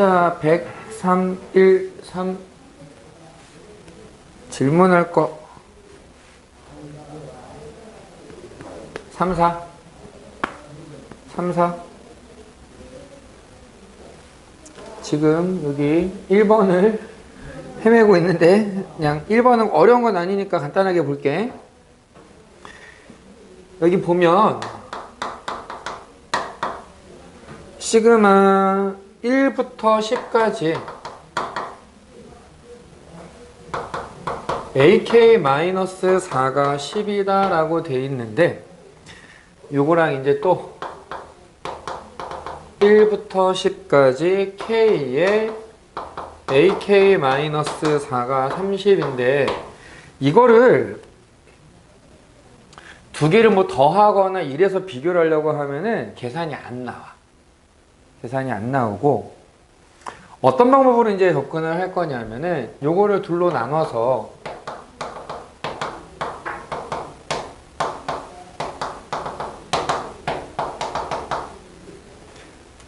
숫자 103, 1, 3 질문할 거. 3, 4 3, 4 지금 여기 1번을 헤매고 있는데 그냥 1번은 어려운 건 아니니까 간단하게 볼게. 여기 보면 시그마 1부터 10까지 AK-4가 10이다 라고 돼 있는데 요거랑 이제 또 1부터 10까지 K에 AK-4가 30인데 이거를 두 개를 뭐 더하거나 이래서 비교를 하려고 하면은 계산이 안 나와. 계산이 안 나오고 어떤 방법으로 이제 접근을 할 거냐면은 요거를 둘로 나눠서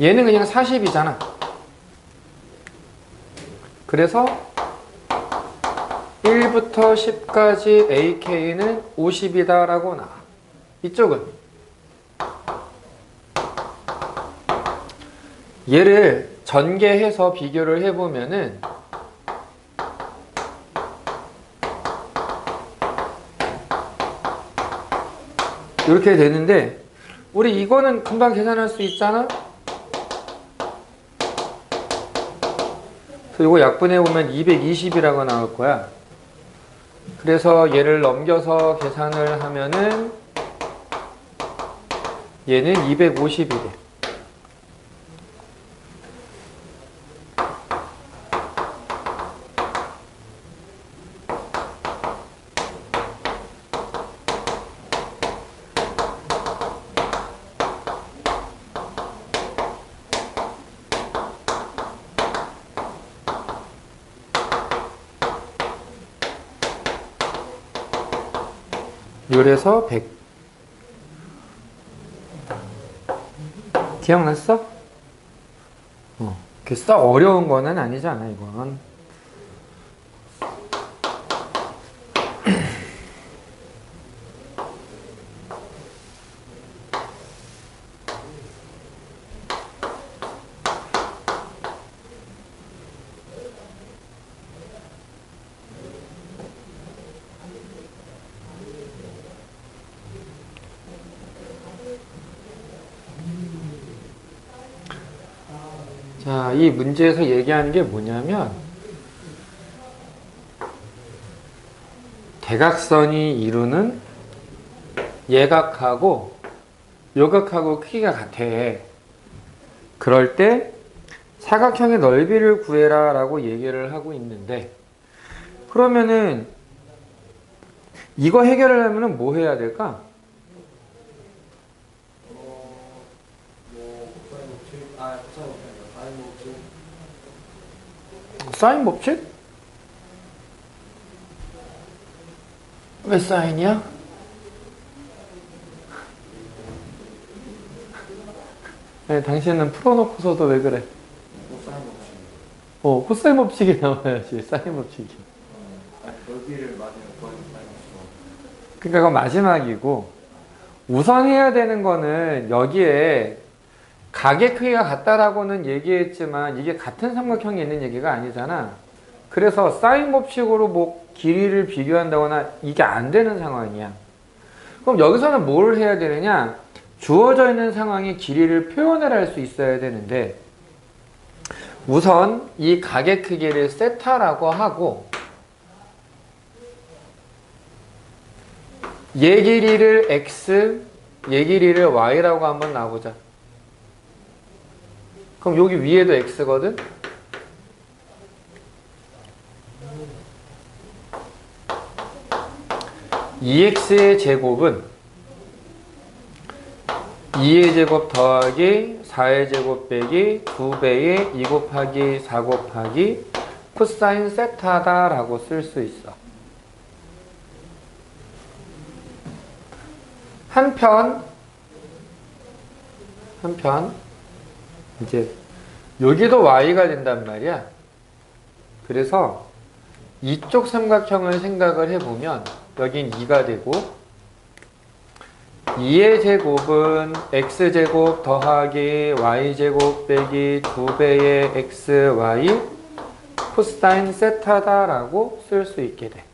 얘는 그냥 40이잖아. 그래서 1부터 10까지 AK는 50이다 라고 나와. 이쪽은 얘를 전개해서 비교를 해보면은 이렇게 되는데 우리 이거는 금방 계산할 수 있잖아? 그래서 이거 약분해 보면 220이라고 나올 거야. 그래서 얘를 넘겨서 계산을 하면은 얘는 250이 래 10에서 100 기억났어? 어. 그, 썩 어려운 거는 아니잖아 이건 자, 이 문제에서 얘기하는 게 뭐냐면 대각선이 이루는 예각하고 요각하고 크기가 같아. 그럴 때 사각형의 넓이를 구해라 라고 얘기를 하고 있는데 그러면은 이거 해결을 하면은 뭐 해야 될까? 사인 법칙? 왜 사인이야? 아니, 당신은 풀어놓고서도 왜 그래? 어, 코사인 법칙이 나와야지, 사인 법칙이. 넓이를 맞으면 거의 사용없어. 그러니까 그건 마지막이고, 우선 해야 되는 거는 여기에 각의 크기가 같다라고는 얘기했지만 이게 같은 삼각형이 있는 얘기가 아니잖아. 그래서 사인 법칙으로 뭐 길이를 비교한다거나 이게 안 되는 상황이야. 그럼 여기서는 뭘 해야 되느냐? 주어져 있는 상황의 길이를 표현을 할 수 있어야 되는데 우선 이 각의 크기를 세타라고 하고 얘 길이를 x, 얘 길이를 y라고 한번 놔보자. 그럼 여기 위에도 x거든? e x 의 제곱은 2의 제곱 더하기 4의 제곱 빼기 2배의 2 곱하기 4 곱하기 코사인 세타다 라고 쓸 수 있어. 한편 한편 이제 여기도 y가 된단 말이야. 그래서 이쪽 삼각형을 생각을 해보면 여긴 2가 되고 2의 제곱은 x제곱 더하기 y제곱 빼기 2배의 xy 코사인 세타다라고 쓸 수 있게 돼.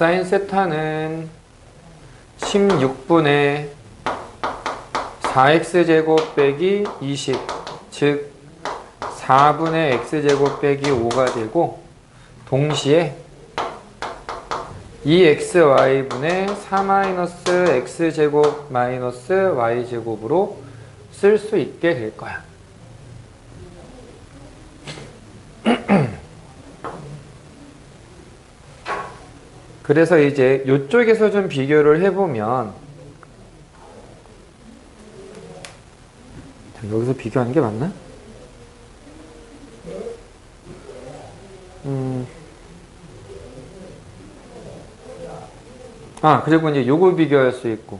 사인 세타는 16분의 4x제곱 빼기 20, 즉 4분의 x제곱 빼기 5가 되고 동시에 2xy분의 4-x제곱 마이너스 y제곱으로 쓸 수 있게 될 거야. 그래서 이제 이쪽에서 좀 비교를 해보면 자, 여기서 비교하는 게 맞나? 음. 아, 그리고 이제 요거 비교할 수 있고.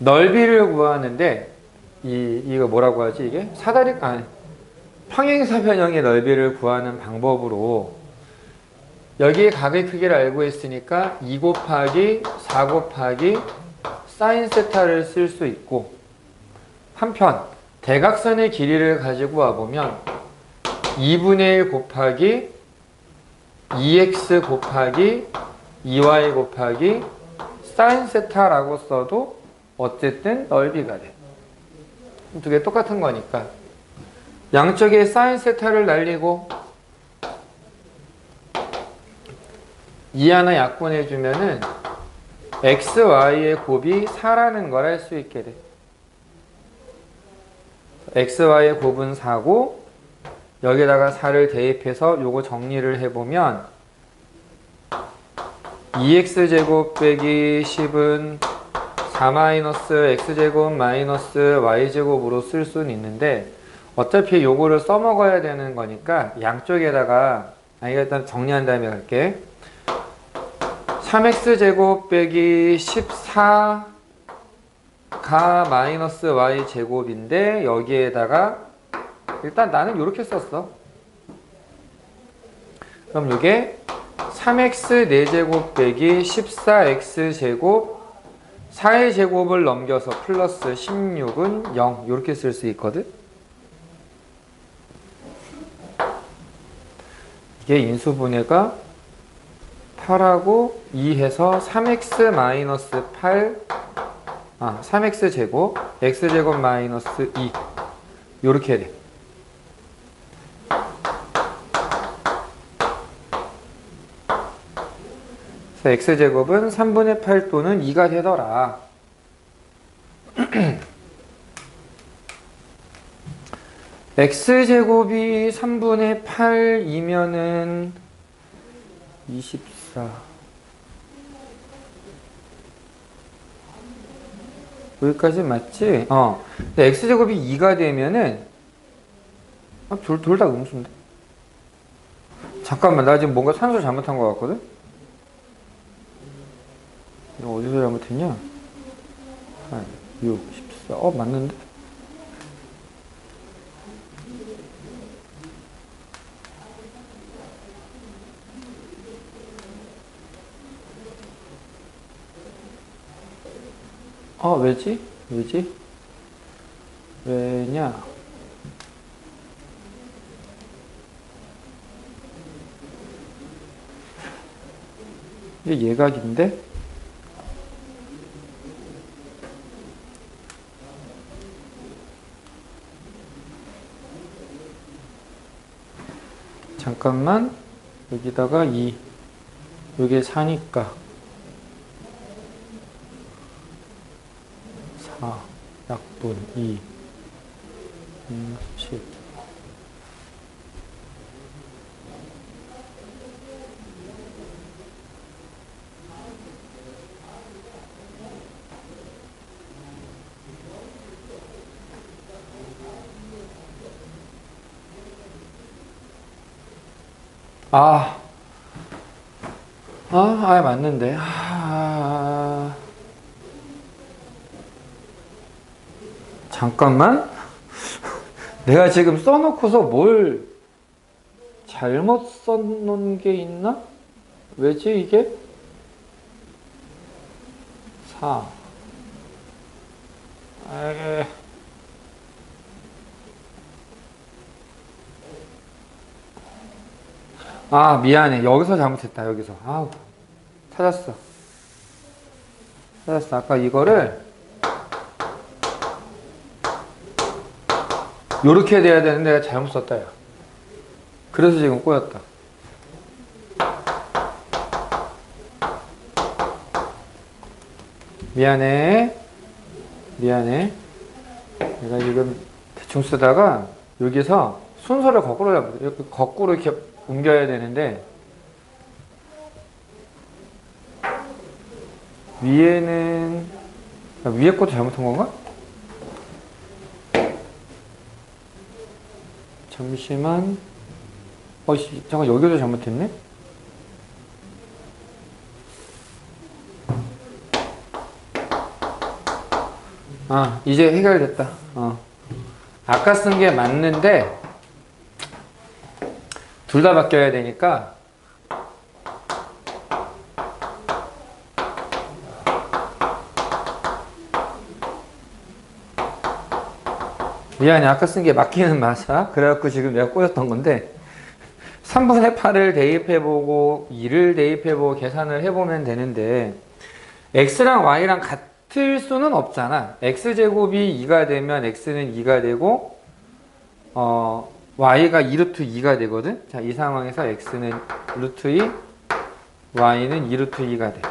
넓이를 구하는데, 이, 이거 뭐라고 하지, 이게? 사다리, 아, 평행사변형의 넓이를 구하는 방법으로, 여기에 각의 크기를 알고 있으니까 2 곱하기 4 곱하기 사인 세타를 쓸 수 있고, 한편, 대각선의 길이를 가지고 와보면, 2분의 1 곱하기 2x 곱하기 2y 곱하기 사인 세타라고 써도 어쨌든 넓이가 돼. 두 개 똑같은 거니까. 양쪽에 사인 세타를 날리고 2 하나 약분해주면은 x, y의 곱이 4라는 걸 알 수 있게 돼. x, y의 곱은 4고 여기다가 4를 대입해서 요거 정리를 해보면 2x제곱 빼기 10은 4-x제곱 마이너스 y제곱으로 쓸 수는 있는데 어차피 요거를 써먹어야 되는 거니까 양쪽에다가 아 이거 일단 정리한 다음에 갈게 3x제곱 빼기 14가 마이너스 y제곱인데 여기에다가 일단 나는 이렇게 썼어. 그럼 이게 3x 4제곱 빼기 14x 제곱 4의 제곱을 넘겨서 플러스 16은 0 이렇게 쓸 수 있거든. 이게 인수분해가 8하고 2해서 3x 마이너스 8 아, 3x 제곱 x 제곱 마이너스 2 이렇게 돼. 그래서 x제곱은 3분의 8 또는 2가 되더라. x제곱이 3분의 8이면은 24 여기까지 맞지? 어. x제곱이 2가 되면은 아, 둘, 둘 다 음수인데? 잠깐만, 나 지금 뭔가 산수 잘못한 것 같거든? 이거 어디서 잘못했냐? 한 6, 14. 어, 맞는데? 어, 왜지? 왜지? 왜냐? 이게 예각인데? 잠깐만 여기다가 2 요게 4니까 4 약분 2 음, 10 아, 아, 아, 맞는데. 아, 잠깐만. 내가 지금 써놓고서 뭘 잘못 써놓은 게 있나? 왜지 이게? 4. 에이. 아 미안해 여기서 잘못했다 여기서 아우 찾았어 찾았어 아까 이거를 요렇게 돼야 되는데 내가 잘못 썼다 야 그래서 지금 꼬였다. 미안해. 미안해. 내가 지금 대충 쓰다가 여기서 순서를 거꾸로 잡 이렇게 거꾸로 이렇게 옮겨야 되는데 위에는 아, 위에 것도 잘못한 건가? 잠시만. 어씨 잠깐 여기도 잘못했네? 아 이제 해결됐다. 어. 아까 쓴 게 맞는데 둘 다 바뀌어야 되니까 미안해 아까 쓴게 맞기는 맞아. 그래갖고 지금 내가 꼬였던 건데 3분의 8을 대입해보고 2를 대입해보고 계산을 해보면 되는데 x랑 y랑 같을 수는 없잖아. X제곱이 2가 되면 x는 2가 되고 어, y가 2 루트 2가 되거든? 자 이 상황에서 x는 루트 2 y는 2 루트 2가 돼.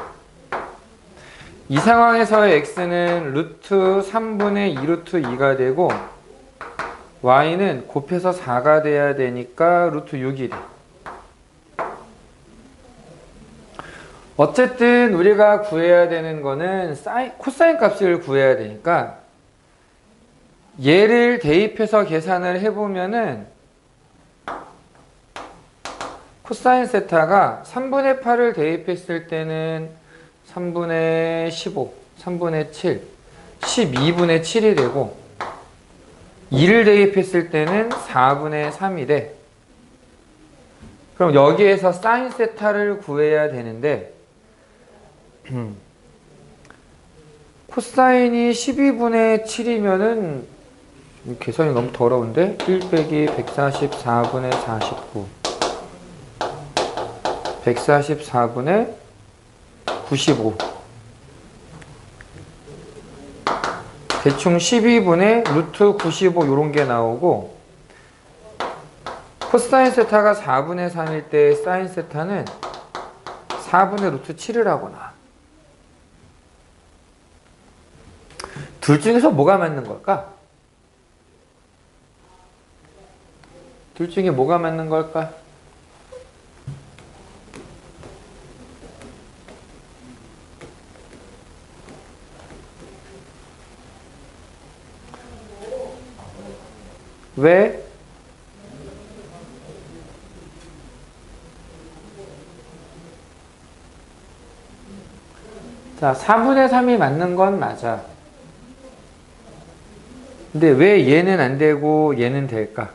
이 상황에서의 x는 루트 3분의 2 루트 2가 되고 y는 곱해서 4가 돼야 되니까 루트 6이 돼. 어쨌든 우리가 구해야 되는 거는 사인, 코사인 값을 구해야 되니까 얘를 대입해서 계산을 해보면은 코사인 세타가 3분의 8을 대입했을 때는 3분의 15, 3분의 7, 12분의 7이 되고 2를 대입했을 때는 4분의 3이 돼. 그럼 여기에서 사인 세타를 구해야 되는데 코사인이 12분의 7이면은 계산이 너무 더러운데? 1 빼기 144분의 49 144분의 95 대충 12분의 루트 95 이런 게 나오고 코사인 세타가 4분의 3일 때 사인 세타는 4분의 루트 7을 하거나 둘 중에서 뭐가 맞는 걸까? 둘 중에 뭐가 맞는 걸까? 왜? 자, 4분의 3이 맞는 건 맞아. 근데 왜 얘는 안 되고 얘는 될까?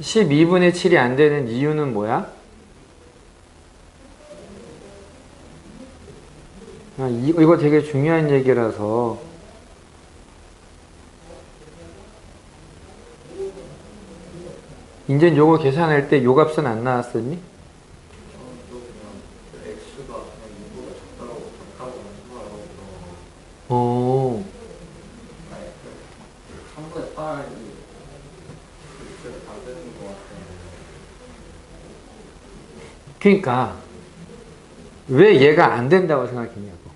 12분의 7이 안 되는 이유는 뭐야? 아, 이- 이거 되게 중요한 얘기라서 이제 요거 계산할 때 요 값은 안 나왔었니? 어, 아니 그 3분의 8이 그렇게 안 되는 것 같아요. 그러니까 왜 얘가 안 된다고 생각했냐고.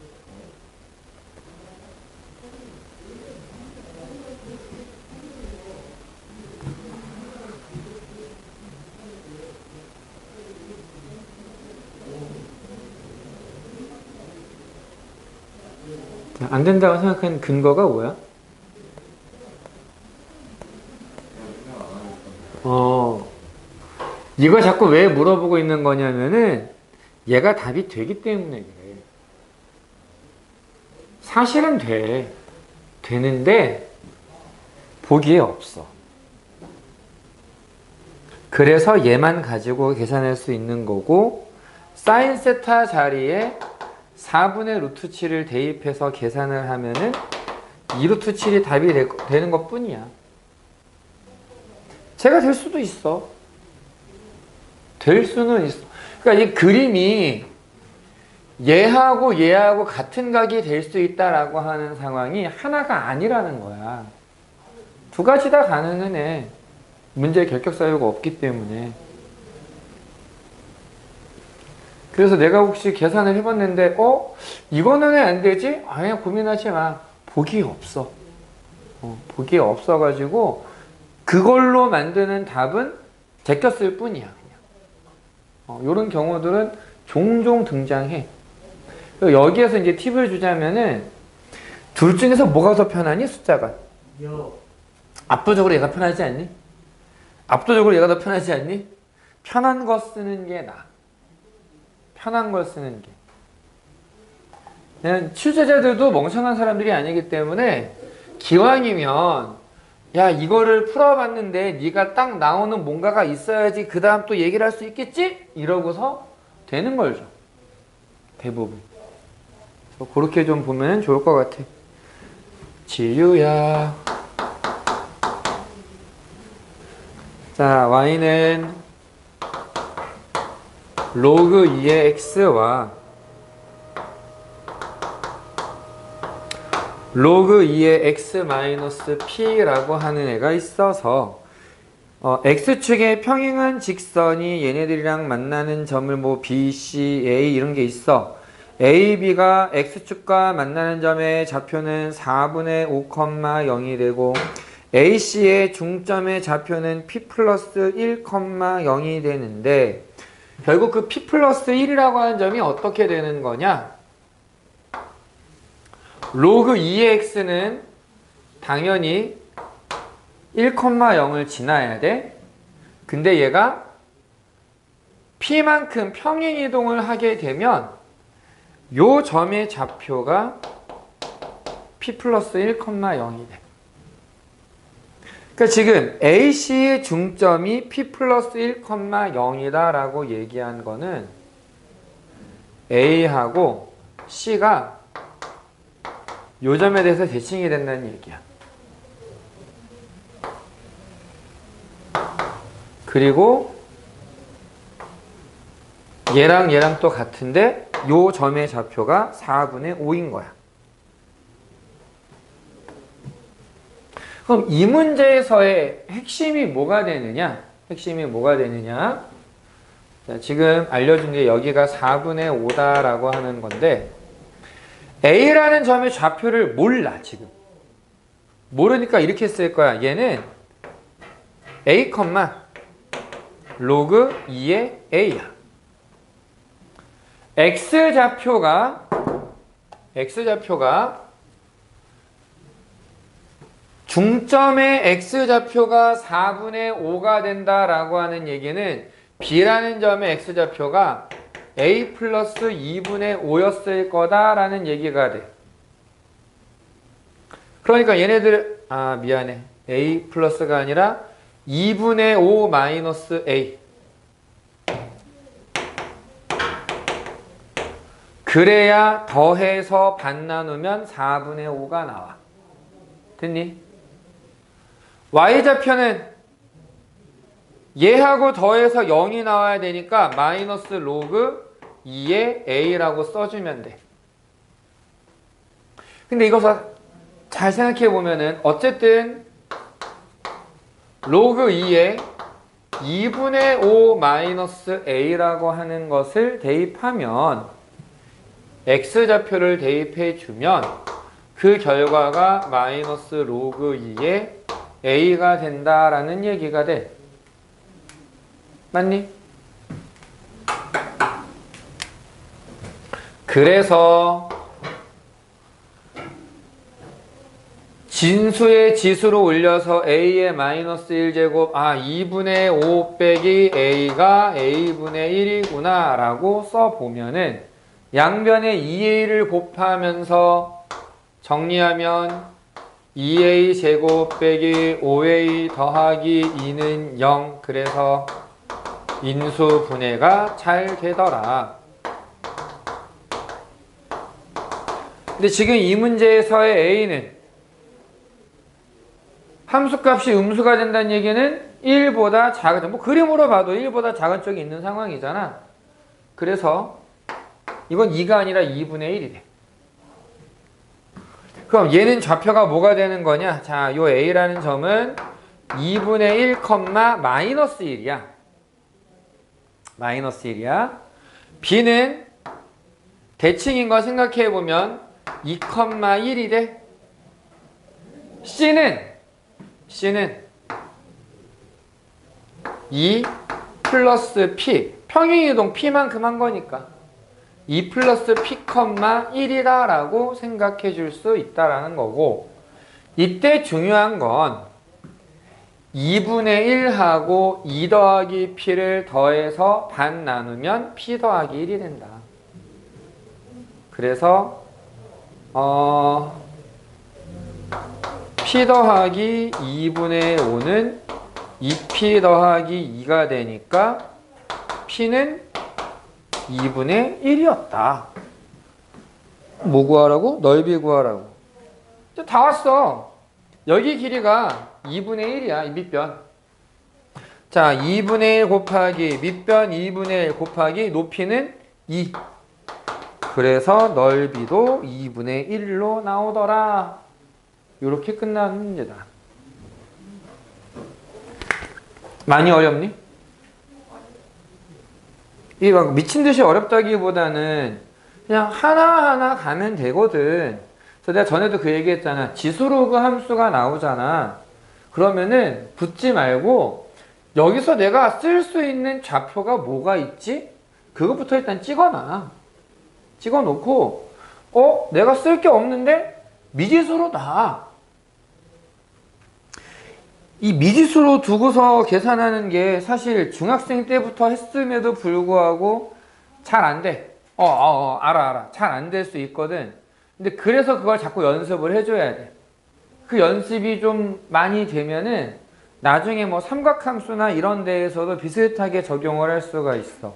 안 된다고 생각한 근거가 뭐야? 어, 이거 자꾸 왜 물어보고 있는 거냐면은 얘가 답이 되기 때문에 그래. 사실은 돼. 되는데 보기에 없어. 그래서 얘만 가지고 계산할 수 있는 거고 사인 세타 자리에 4분의 루트 7을 대입해서 계산을 하면은 2루트 7이 답이 되, 되는 것 뿐이야. 제가 될 수도 있어. 될 수는 있어. 그러니까 이 그림이 얘하고 얘하고 같은 각이 될 수 있다라고 하는 상황이 하나가 아니라는 거야. 두 가지 다 가능은 해. 문제 결격 사유가 없기 때문에. 그래서 내가 혹시 계산을 해봤는데, 어? 이거는 왜안 되지? 아예 고민하지 마. 보기에 없어. 어, 보기에 없어가지고, 그걸로 만드는 답은 제꼈을 뿐이야, 그냥. 어, 이런 경우들은 종종 등장해. 여기에서 이제 팁을 주자면은, 둘 중에서 뭐가 더 편하니? 숫자가. 여. 압도적으로 얘가 편하지 않니? 압도적으로 얘가 더 편하지 않니? 편한 거 쓰는 게 나아. 편한 걸 쓰는 게. 그냥 출제자들도 멍청한 사람들이 아니기 때문에 기왕이면 야 이거를 풀어봤는데 네가 딱 나오는 뭔가가 있어야지 그 다음 또 얘기를 할 수 있겠지? 이러고서 되는 걸죠. 대부분. 그렇게 좀 보면 좋을 것 같아. 지유야. 자, y는 로그 2의 x와 로그 2의 x 마이너스 p라고 하는 애가 있어서 어, x축의 평행한 직선이 얘네들이랑 만나는 점을 뭐 b, c, a 이런 게 있어. a, b가 x축과 만나는 점의 좌표는 4분의 5,0이 되고 AC의 중점의 좌표는 P 플러스 1,0이 되는데 결국 그 P 플러스 1이라고 하는 점이 어떻게 되는 거냐? 로그 2의 x는 당연히 1,0을 지나야 돼. 근데 얘가 P만큼 평행 이동을 하게 되면 요 점의 좌표가 P 플러스 1,0이 돼. 그러니까 지금 AC의 중점이 P 플러스 1,0이다 라고 얘기한 거는 A하고 C가 요 점에 대해서 대칭이 된다는 얘기야. 그리고 얘랑 얘랑 또 같은데 요 점의 좌표가 4분의 5인 거야. 그럼 이 문제에서의 핵심이 뭐가 되느냐? 핵심이 뭐가 되느냐? 자, 지금 알려준 게 여기가 4분의 5다라고 하는 건데 A라는 점의 좌표를 몰라 지금 모르니까 이렇게 쓸 거야 얘는 A, 로그 2의 A야 X 좌표가 X 좌표가 중점의 x좌표가 4분의 5가 된다라고 하는 얘기는 b라는 점의 x좌표가 a 플러스 2분의 5였을 거다라는 얘기가 돼. 그러니까 얘네들 아 미안해 a 플러스가 아니라 2분의 5 마이너스 a 그래야 더해서 반 나누면 4분의 5가 나와. 됐니? Y좌표는 얘하고 더해서 0이 나와야 되니까 마이너스 로그 2의 a라고 써주면 돼. 근데 이것을 잘 생각해 보면은 어쨌든 로그 2의 2분의 5 마이너스 a라고 하는 것을 대입하면 x좌표를 대입해 주면 그 결과가 마이너스 로그 2의 a가 된다라는 얘기가 돼. 맞니? 그래서 진수의 지수로 올려서 a의 마이너스 1제곱 아 2분의 5 빼기 a가 a분의 1이구나 라고 써보면은 양변에 2a를 곱하면서 정리하면 2a 제곱 빼기 5a 더하기 2는 0 그래서 인수 분해가 잘 되더라. 근데 지금 이 문제에서의 a는 함수값이 음수가 된다는 얘기는 1보다 작은 뭐 그림으로 봐도 1보다 작은 쪽이 있는 상황이잖아. 그래서 이건 2가 아니라 2분의 1이래. 그럼 얘는 좌표가 뭐가 되는 거냐? 자, 요 a라는 점은 2분의 1, 마이너스 1이야. 마이너스 1이야. b는 대칭인 거 생각해 보면 2,1이래. c는 c는 2 플러스 p 평행이동 p만큼 한 거니까 2 플러스 p, 1이다 라고 생각해 줄 수 있다라는 거고 이때 중요한 건 2분의 1하고 2 더하기 p를 더해서 반 나누면 p 더하기 1이 된다. 그래서 어 p 더하기 2분의 5는 2p 더하기 2가 되니까 p는 2분의 1이었다. 뭐 구하라고? 넓이 구하라고. 다 왔어. 여기 길이가 2분의 1이야, 이 밑변. 자, 2분의 1 곱하기 밑변 2분의 1 곱하기 높이는 2. 그래서 넓이도 2분의 1로 나오더라. 이렇게 문제다. 많이 어렵니? 이게 막 미친 듯이 어렵다기보다는 그냥 하나하나 가면 되거든. 그래서 내가 전에도 그 얘기 했잖아. 지수로그 함수가 나오잖아. 그러면은 붙지 말고 여기서 내가 쓸 수 있는 좌표가 뭐가 있지? 그것부터 일단 찍어놔. 찍어 놓고, 어? 내가 쓸 게 없는데? 미지수로 놔. 이 미지수로 두고서 계산하는 게 사실 중학생 때부터 했음에도 불구하고 잘 안 돼. 어, 어, 어, 알아, 알아. 잘 안 될 수 있거든. 근데 그래서 그걸 자꾸 연습을 해줘야 돼. 그 연습이 좀 많이 되면은 나중에 뭐 삼각함수나 이런 데에서도 비슷하게 적용을 할 수가 있어.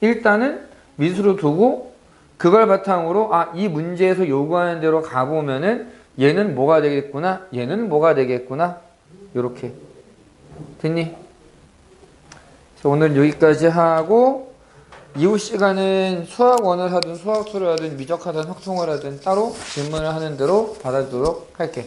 일단은 미수로 두고 그걸 바탕으로 아, 이 문제에서 요구하는 대로 가보면은 얘는 뭐가 되겠구나, 얘는 뭐가 되겠구나. 요렇게. 됐니? 오늘 여기까지 하고 이후 시간은 수학원을 하든 수학수를 하든 미적하든 확통을 하든 따로 질문을 하는 대로 받아주도록 할게.